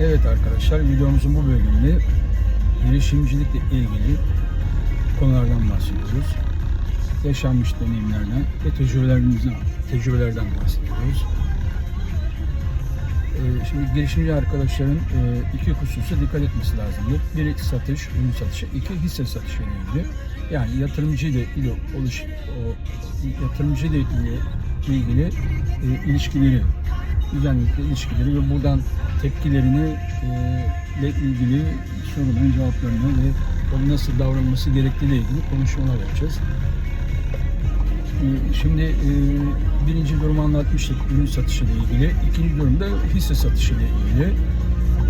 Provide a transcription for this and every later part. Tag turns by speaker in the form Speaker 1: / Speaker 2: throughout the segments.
Speaker 1: Evet arkadaşlar videomuzun bu bölümünde girişimcilikle ilgili konulardan bahsediyoruz. Yaşanmış deneyimlerden ve tecrübelerimizden, tecrübelerden bahsediyoruz. Ee, şimdi girişimci arkadaşların e, iki hususa dikkat etmesi lazımdır. Biri satış, ürün satışı, iki hisse satışı ilgili. Yani yatırımcı ile ile oluş, yatırımcı ile ilgili, ilgili e, ilişkileri, düzenlikle ilişkileri ve buradan tepkilerini e, ile ilgili soruların cevaplarını ve onun nasıl davranması gerektiği ile ilgili konuşmalar yapacağız. E, Şimdi birinci durumu anlatmıştık ürün satışı ile ilgili. İkinci durumda hisse satışı ile ilgili.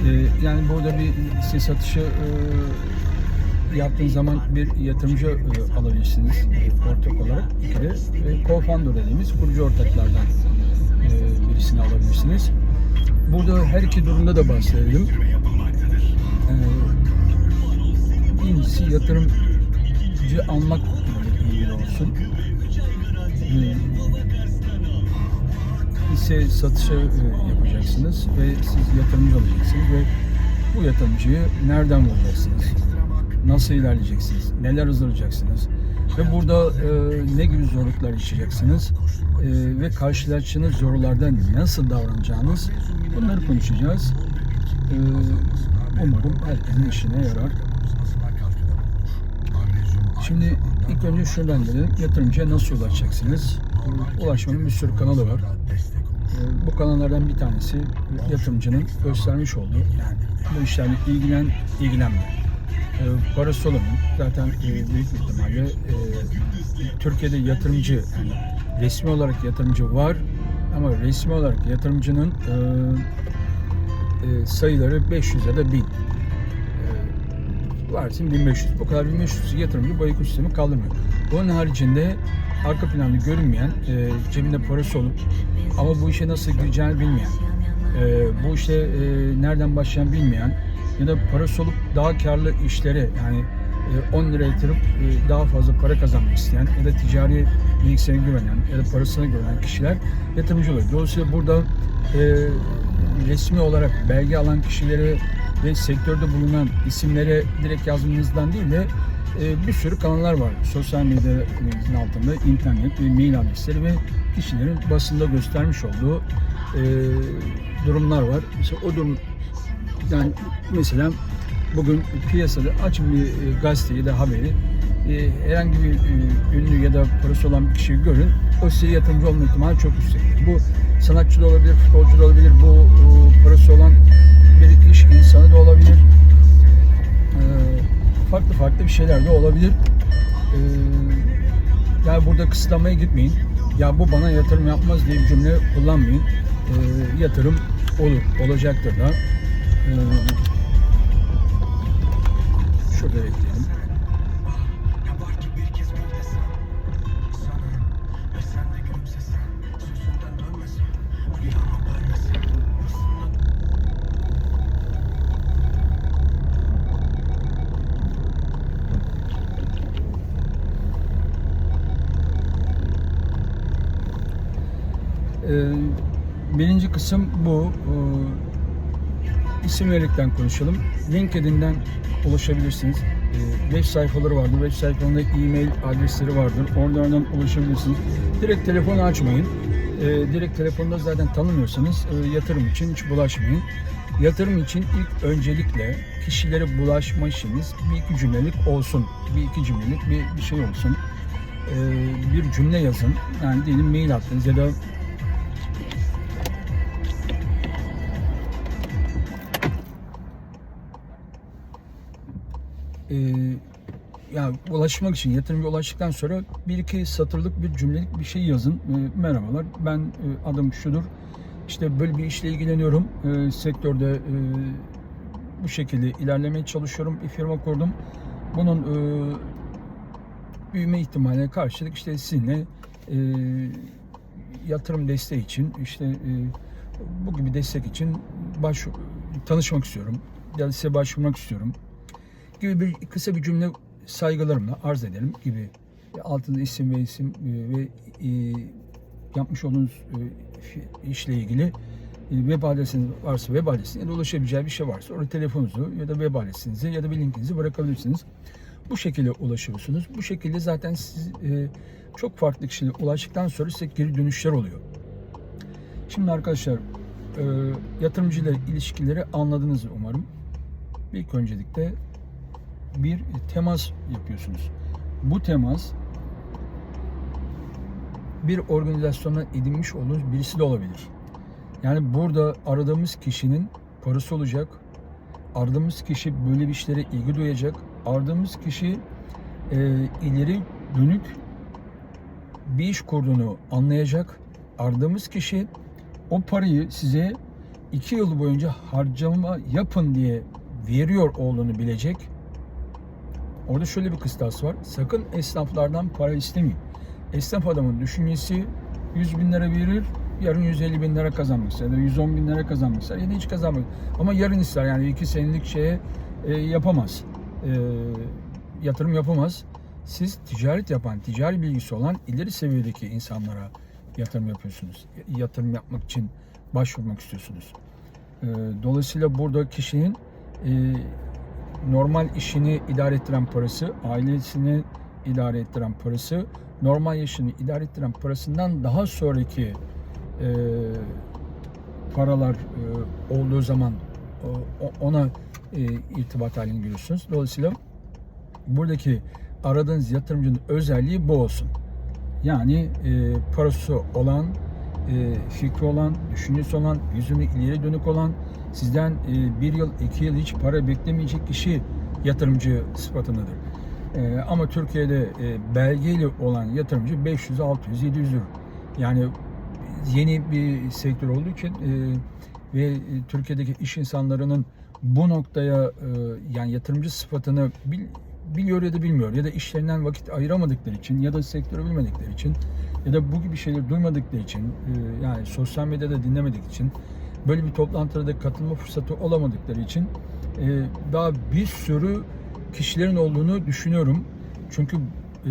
Speaker 1: E, Yani burada bir hisse satışı e, yaptığın zaman bir yatırımcı e, alabilirsiniz e, ortak olarak. E, co-founder dediğimiz kurucu ortaklardan e, birisini alabilirsiniz. Burada her iki durumda da bahsedelim. Ee, birincisi yatırımcı almak ilgili olsun. Ee, hisse satışı e, yapacaksınız ve siz yatırımcı olacaksınız ve bu yatırımcıyı nereden bulacaksınız? Nasıl ilerleyeceksiniz? Neler hazırlayacaksınız? Ve burada e, ne gibi zorluklar yaşayacaksınız? E, ve karşılaştığınız zorluklarda nasıl davranacağınız bunları konuşacağız. E, umarım herkesin işine yarar. Şimdi ilk önce şuradan gelelim. Yatırımcıya nasıl ulaşacaksınız? Ulaşmanın bir sürü kanalı var. Bu kanallardan bir tanesi yatırımcının göstermiş olduğu yani bu işlerle ilgilen, ilgilenme. E, parası olanın zaten e, büyük ihtimalle e, Türkiye'de yatırımcı yani resmi olarak yatırımcı var ama resmi olarak yatırımcının e, e, sayıları 500 ya da 1000. E, varsın 1500. Bu kadar 1500 yatırımcı bu ekosistemi kaldırmıyor. Bunun haricinde arka planda görünmeyen, e, cebinde parası olup ama bu işe nasıl gireceğini bilmeyen, e, bu işte e, nereden başlayan bilmeyen ya da parası olup daha karlı işlere yani e, 10 lira yatırıp e, daha fazla para kazanmak isteyen ya da ticari bilgisayarına güvenen ya da parasına güvenen kişiler yatırımcı oluyor. Dolayısıyla burada e, resmi olarak belge alan kişilere ve sektörde bulunan isimlere direkt yazmanızdan değil de e, bir sürü kanallar var. Sosyal medyanın altında internet ve mail adresleri ve kişilerin basında göstermiş olduğu e, durumlar var. Mesela o durum yani mesela bugün piyasada açın bir e, gazeteyi de haberi e, herhangi bir e, ünlü ya da parası olan bir kişiyi görün o size yatırımcı olma ihtimali çok yüksek. Bu sanatçı da olabilir, futbolcu da olabilir, bu parası olan bir iş insanı da olabilir. E, farklı farklı bir şeyler de olabilir. E, yani burada kısıtlamaya gitmeyin. Ya bu bana yatırım yapmaz diye bir cümle kullanmayın. E, yatırım olur, olacaktır da. E, şurada bekleyelim. Birinci kısım bu. Ee, isim vererekten konuşalım. LinkedIn'den ulaşabilirsiniz. Ee, web sayfaları vardır. Web sayfalarında e-mail adresleri vardır. Oralardan ulaşabilirsiniz. Direkt telefonu açmayın. Ee, direkt telefonda zaten tanımıyorsanız e, yatırım için hiç bulaşmayın. Yatırım için ilk öncelikle kişilere bulaşma işiniz bir iki cümlelik olsun. Bir iki cümlelik bir, bir şey olsun. Ee, bir cümle yazın. Yani diyelim mail attınız ya da e, ya ulaşmak için yatırımcı ulaştıktan sonra bir iki satırlık bir cümlelik bir şey yazın. E, merhabalar ben e, adım şudur. İşte böyle bir işle ilgileniyorum. E, sektörde e, bu şekilde ilerlemeye çalışıyorum. Bir firma kurdum. Bunun e, büyüme ihtimaline karşılık işte sizinle e, yatırım desteği için işte e, bu gibi destek için baş tanışmak istiyorum ya da size başvurmak istiyorum gibi bir kısa bir cümle saygılarımla arz edelim gibi altında isim ve isim e, ve e, yapmış olduğunuz e, işle ilgili web adresiniz varsa web adresine ya ulaşabileceği bir şey varsa orada telefonunuzu ya da web adresinizi ya da bir linkinizi bırakabilirsiniz. Bu şekilde ulaşıyorsunuz. Bu şekilde zaten siz çok farklı kişilere ulaştıktan sonra size geri dönüşler oluyor. Şimdi arkadaşlar e, yatırımcıyla ilişkileri anladınız umarım. İlk öncelikle bir temas yapıyorsunuz. Bu temas bir organizasyona edinmiş olduğunuz birisi de olabilir. Yani burada aradığımız kişinin parası olacak. Aradığımız kişi böyle bir işlere ilgi duyacak. Aradığımız kişi e, ileri dönük bir iş kurduğunu anlayacak. Aradığımız kişi o parayı size iki yıl boyunca harcama yapın diye veriyor olduğunu bilecek. Orada şöyle bir kıstas var. Sakın esnaflardan para istemeyin. Esnaf adamın düşüncesi 100 bin lira verir, yarın 150 bin lira kazanmak ya da 110 bin lira kazanmak ya da hiç kazanmak Ama yarın ister yani iki senelik şeye e, yapamaz. E, yatırım yapamaz. Siz ticaret yapan, ticari bilgisi olan ileri seviyedeki insanlara yatırım yapıyorsunuz. Yatırım yapmak için başvurmak istiyorsunuz. E, dolayısıyla burada kişinin e, normal işini idare ettiren parası, ailesini idare ettiren parası, normal yaşını idare ettiren parasından daha sonraki e, paralar e, olduğu zaman o- ona e, irtibat halini görüyorsunuz. Dolayısıyla buradaki aradığınız yatırımcının özelliği bu olsun. Yani e, parası olan, e, fikri olan, düşüncesi olan, yüzünü ileri dönük olan, sizden e, bir yıl, iki yıl hiç para beklemeyecek kişi yatırımcı sıfatındadır. E, ama Türkiye'de e, belgeli olan yatırımcı 500, 600, 700 lira. Yani yeni bir sektör olduğu için ve Türkiye'deki iş insanlarının bu noktaya yani yatırımcı sıfatını bil, biliyor ya da bilmiyor ya da işlerinden vakit ayıramadıkları için ya da sektörü bilmedikleri için ya da bu gibi şeyleri duymadıkları için yani sosyal medyada dinlemedik için böyle bir toplantıda da katılma fırsatı olamadıkları için e, daha bir sürü kişilerin olduğunu düşünüyorum. Çünkü e,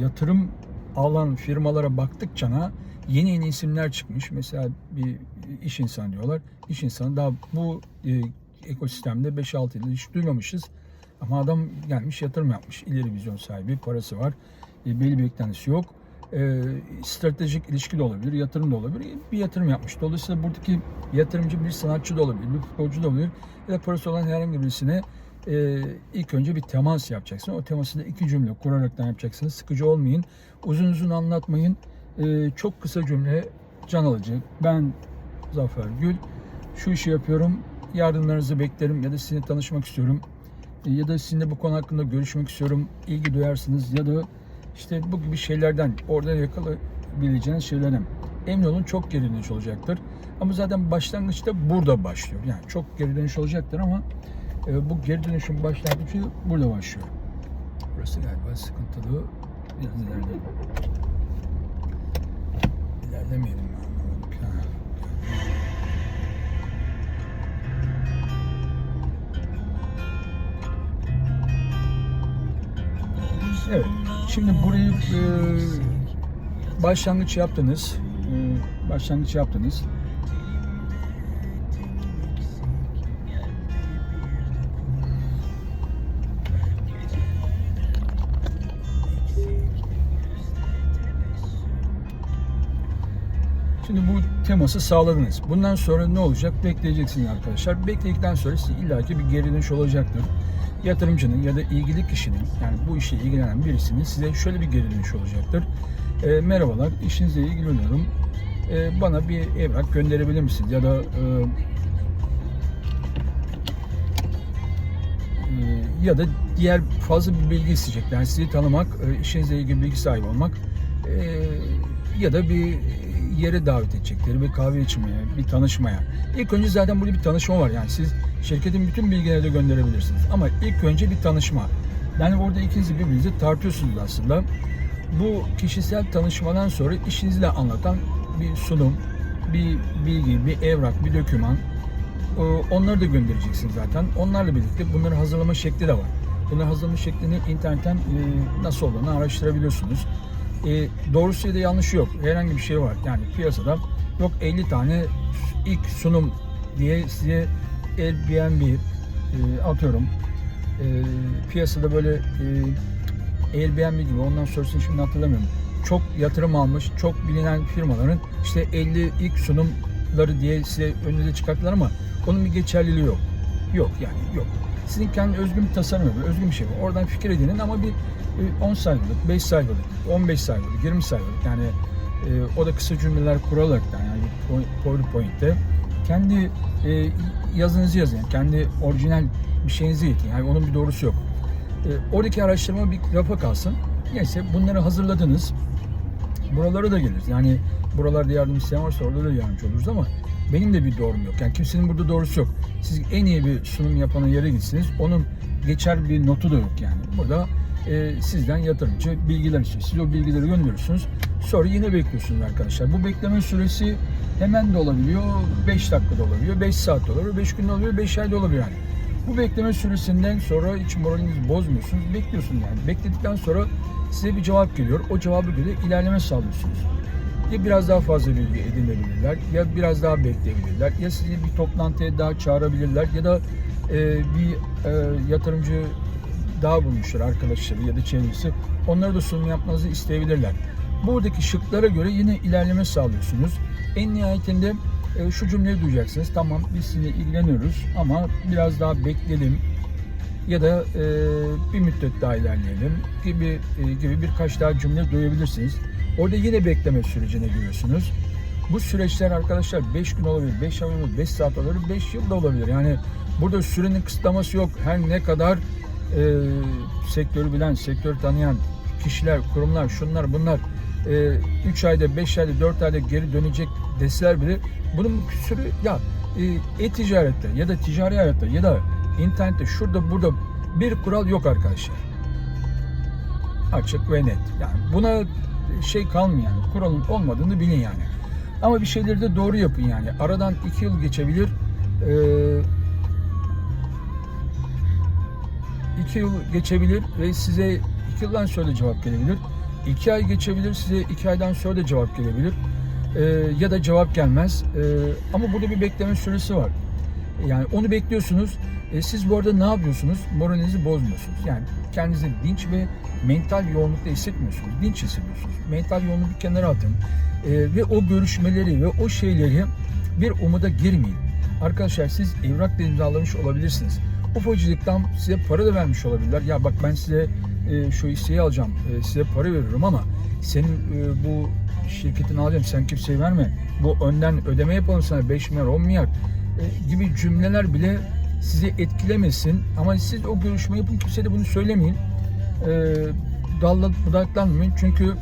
Speaker 1: yatırım alan firmalara baktıkça na yeni yeni isimler çıkmış. Mesela bir iş insanı diyorlar. İş insanı daha bu e, ekosistemde 5-6 yıl hiç duymamışız. Ama adam gelmiş yatırım yapmış. İleri vizyon sahibi, parası var. E, belli bir beklentisi yok. E, stratejik ilişki de olabilir, yatırım da olabilir. Bir yatırım yapmış. Dolayısıyla buradaki yatırımcı bir sanatçı da olabilir, bir futbolcu da olabilir. Ya da parası olan herhangi birisine e, ilk önce bir temas yapacaksın. O teması da iki cümle kuraraktan yapacaksınız. Sıkıcı olmayın. Uzun uzun anlatmayın. E, çok kısa cümle can alıcı. Ben Zafer Gül. Şu işi yapıyorum. Yardımlarınızı beklerim ya da sizinle tanışmak istiyorum. E, ya da sizinle bu konu hakkında görüşmek istiyorum. İlgi duyarsınız ya da işte bu gibi şeylerden orada yakalayabileceğiniz şeylerden emin olun çok geri dönüş olacaktır. Ama zaten başlangıçta burada başlıyor. Yani çok geri dönüş olacaktır ama e, bu geri dönüşün başlangıcı burada başlıyor. Burası galiba sıkıntılı. Biraz ileride. İlerlemeyelim. Evet. Şimdi burayı e, başlangıç yaptınız. E, başlangıç yaptınız. Şimdi bu teması sağladınız. Bundan sonra ne olacak? Bekleyeceksiniz arkadaşlar. Bekledikten sonra size illaki bir geri dönüş olacaktır. Yatırımcının ya da ilgili kişinin yani bu işle ilgilenen birisinin size şöyle bir geri dönüş olacaktır. E, merhabalar, işinizle ilgileniyorum. E, bana bir evrak gönderebilir misiniz? Ya da e, e, ya da diğer fazla bir bilgi isteyecek. Yani sizi tanımak, e, işinizle ilgili bilgi sahibi olmak e, ya da bir yere davet edecekleri, bir kahve içmeye, bir tanışmaya. İlk önce zaten burada bir tanışma var. Yani siz şirketin bütün bilgileri de gönderebilirsiniz. Ama ilk önce bir tanışma. Yani orada ikiniz birbirinizi tartıyorsunuz aslında. Bu kişisel tanışmadan sonra işinizle anlatan bir sunum, bir bilgi, bir evrak, bir doküman. Ee, Onları da göndereceksin zaten. Onlarla birlikte bunları hazırlama şekli de var. Bunları hazırlama şeklini internetten e, nasıl olduğunu araştırabiliyorsunuz. E, doğrusu ya da yanlışı yok. Herhangi bir şey var. Yani piyasada yok 50 tane ilk sunum diye size Airbnb e, atıyorum. E, piyasada böyle e, Airbnb gibi ondan sonrasını şimdi hatırlamıyorum. Çok yatırım almış, çok bilinen firmaların işte 50 ilk sunumları diye size önünüze çıkarttılar ama onun bir geçerliliği yok. Yok yani yok. Sizin kendi özgün bir tasarım var, özgün bir şey var. Oradan fikir edinin ama bir e, 10 sayfalık, 5 sayfalık, 15 sayfalık, 20 sayfalık yani e, o da kısa cümleler kuraraktan yani PowerPoint'te kendi e, yazınızı yazın. Yani kendi orijinal bir şeyinizi iletin. Yani onun bir doğrusu yok. E, oradaki araştırma bir rafa kalsın. Neyse bunları hazırladınız. Buralara da geliriz. Yani buralarda yardım isteyen varsa orada da yardımcı oluruz ama benim de bir doğrum yok. Yani kimsenin burada doğrusu yok. Siz en iyi bir sunum yapanın yere gitsiniz. Onun geçer bir notu da yok yani. Burada e, sizden yatırımcı bilgiler istiyor. Siz o bilgileri gönderiyorsunuz. Sonra yine bekliyorsunuz arkadaşlar. Bu bekleme süresi hemen de olabiliyor. 5 dakikada olabiliyor. 5 saat olabiliyor. 5 günde olabiliyor. 5 ayda olabiliyor yani. Bu bekleme süresinden sonra hiç moralinizi bozmuyorsunuz. Bekliyorsunuz yani. Bekledikten sonra size bir cevap geliyor. O cevabı göre ilerleme sağlıyorsunuz. Ya biraz daha fazla bilgi edinebilirler, ya biraz daha bekleyebilirler, ya sizi bir toplantıya daha çağırabilirler ya da e, bir e, yatırımcı daha bulmuşlar arkadaşları ya da çevresi. Onlara da sunum yapmanızı isteyebilirler. Buradaki şıklara göre yine ilerleme sağlıyorsunuz. En nihayetinde e, şu cümleyi duyacaksınız. Tamam biz sizinle ilgileniyoruz ama biraz daha bekleyelim ya da e, bir müddet daha ilerleyelim gibi e, gibi birkaç daha cümle duyabilirsiniz. Orada yine bekleme sürecine giriyorsunuz. Bu süreçler arkadaşlar 5 gün olabilir, 5 ay olabilir, 5 saat olabilir, 5 yıl da olabilir. Yani burada sürenin kısıtlaması yok. Her ne kadar e, sektörü bilen, sektörü tanıyan kişiler, kurumlar, şunlar bunlar 3 ayda, 5 ayda, 4 ayda geri dönecek deseler bile bunun bir sürü ya e, e-ticarette ya da ticari hayatta ya da internette şurada burada bir kural yok arkadaşlar. Açık ve net. Yani buna şey kalmıyor yani. Kuralın olmadığını bilin yani. Ama bir şeyleri de doğru yapın yani. Aradan iki yıl geçebilir. Ee, iki yıl geçebilir ve size iki yıldan sonra cevap gelebilir. İki ay geçebilir size iki aydan sonra da cevap gelebilir. Ee, ya da cevap gelmez. Ee, ama burada bir bekleme süresi var. Yani onu bekliyorsunuz. E, siz bu arada ne yapıyorsunuz? Moralinizi bozmuyorsunuz. Yani kendinizi dinç ve mental yoğunlukta hissetmiyorsunuz. Dinç hissediyorsunuz. Mental yoğunluğu bir kenara atın. E, ve o görüşmeleri ve o şeyleri bir umuda girmeyin. Arkadaşlar siz evrak da imzalamış olabilirsiniz. Ufacıktan size para da vermiş olabilirler. Ya bak ben size e, şu hisseyi alacağım. E, size para veriyorum ama senin e, bu şirketini alacağım. Sen kimseye verme. Bu önden ödeme yapalım sana 5 milyar 10 milyar e, gibi cümleler bile sizi etkilemesin. Ama siz o görüşme yapın kimseye de bunu söylemeyin. E, dallanıp budaklanmayın. Çünkü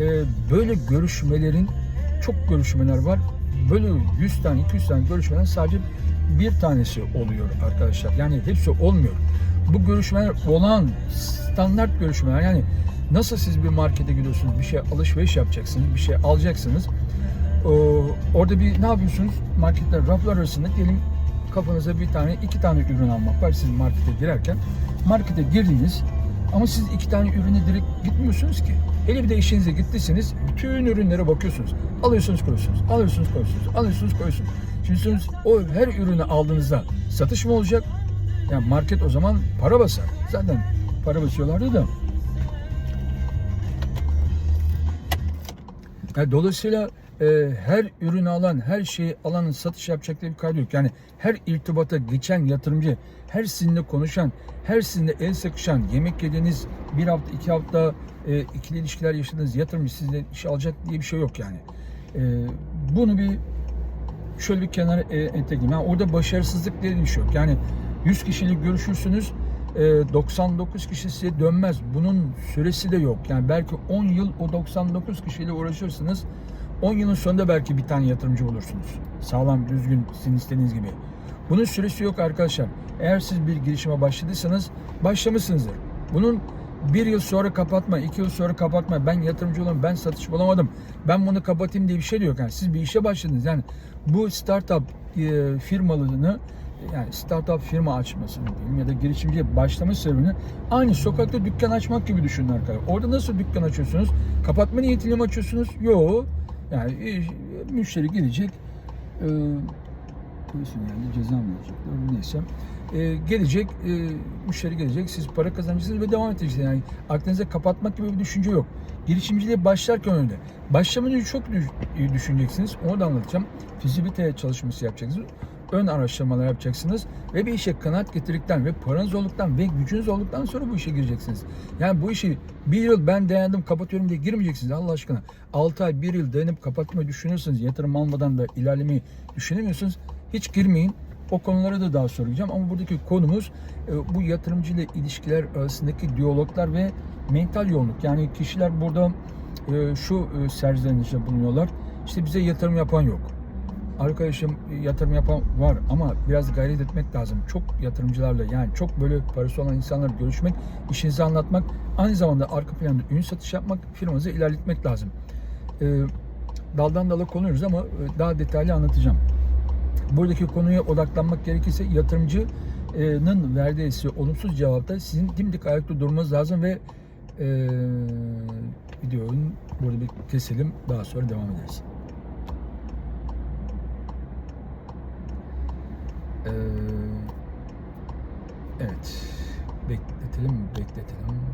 Speaker 1: e, böyle görüşmelerin çok görüşmeler var. Böyle 100 tane 200 tane görüşmeden sadece bir tanesi oluyor arkadaşlar. Yani hepsi olmuyor. Bu görüşmeler olan standart görüşmeler. Yani nasıl siz bir markete gidiyorsunuz, bir şey alışveriş yapacaksınız, bir şey alacaksınız. Ee, orada bir ne yapıyorsunuz? Marketler raflar arasında diyelim kafanıza bir tane, iki tane ürün almak var siz markete girerken. Markete girdiniz ama siz iki tane ürüne direkt gitmiyorsunuz ki. Hele bir de işinize gittiyseniz bütün ürünlere bakıyorsunuz. Alıyorsunuz koyuyorsunuz, alıyorsunuz koyuyorsunuz, alıyorsunuz koyuyorsunuz. Şimdi siz o her ürünü aldığınızda satış mı olacak? Yani market o zaman para basar. Zaten para basıyorlardı da. Yani dolayısıyla e, her ürünü alan, her şeyi alanın satış yapacak diye bir kaydı yok. Yani her irtibata geçen yatırımcı, her sizinle konuşan, her sizinle el sıkışan, yemek yediğiniz bir hafta, iki hafta e, ikili ilişkiler yaşadığınız yatırımcı sizle iş alacak diye bir şey yok yani. E, bunu bir şöyle bir kenara e, entegreyim. Yani orada başarısızlık diye bir şey yok. Yani 100 kişilik görüşürsünüz, e, 99 kişi size dönmez. Bunun süresi de yok. Yani belki 10 yıl o 99 kişiyle uğraşırsınız. 10 yılın sonunda belki bir tane yatırımcı olursunuz. Sağlam, düzgün, sizin istediğiniz gibi. Bunun süresi yok arkadaşlar. Eğer siz bir girişime başladıysanız başlamışsınızdır. Bunun bir yıl sonra kapatma, iki yıl sonra kapatma. Ben yatırımcı olamam, ben satış bulamadım. Ben bunu kapatayım diye bir şey yok. Yani siz bir işe başladınız. Yani bu startup e, firmalığını yani startup firma açmasını diyeyim ya da girişimciye başlama sebebini aynı sokakta dükkan açmak gibi düşünün arkadaşlar. Orada nasıl dükkan açıyorsunuz? Kapatma niyetiyle mi açıyorsunuz? Yok. Yani e, müşteri gelecek. E, geldi ceza mı verecekler neyse. E, gelecek, e, müşteri gelecek, siz para kazanacaksınız ve devam edeceksiniz. Yani aklınıza kapatmak gibi bir düşünce yok. Girişimciliğe başlarken öyle. Başlamadan çok iyi düşüneceksiniz. Onu da anlatacağım. Fizibilite çalışması yapacaksınız. Ön araştırmalar yapacaksınız ve bir işe kanaat getirdikten ve paranız olduktan ve gücünüz olduktan sonra bu işe gireceksiniz. Yani bu işi bir yıl ben dayandım kapatıyorum diye girmeyeceksiniz Allah aşkına. 6 ay, bir yıl dayanıp kapatmayı düşünüyorsanız, yatırım almadan da ilerlemeyi düşünemiyorsunuz. Hiç girmeyin. O konulara da daha soracağım ama buradaki konumuz e, bu yatırımcı ile ilişkiler arasındaki diyaloglar ve mental yoğunluk. Yani kişiler burada e, şu e, serzenişte bulunuyorlar. İşte bize yatırım yapan yok. Arkadaşım yatırım yapan var ama biraz gayret etmek lazım. Çok yatırımcılarla yani çok böyle parası olan insanlarla görüşmek, işinizi anlatmak, aynı zamanda arka planda ürün satış yapmak, firmanızı ilerletmek lazım. Daldan dala konuyoruz ama daha detaylı anlatacağım buradaki konuya odaklanmak gerekirse yatırımcının verdiği olumsuz cevapta sizin dimdik ayakta durmanız lazım ve e, videonun burada bir keselim daha sonra devam ederiz. E, evet bekletelim bekletelim.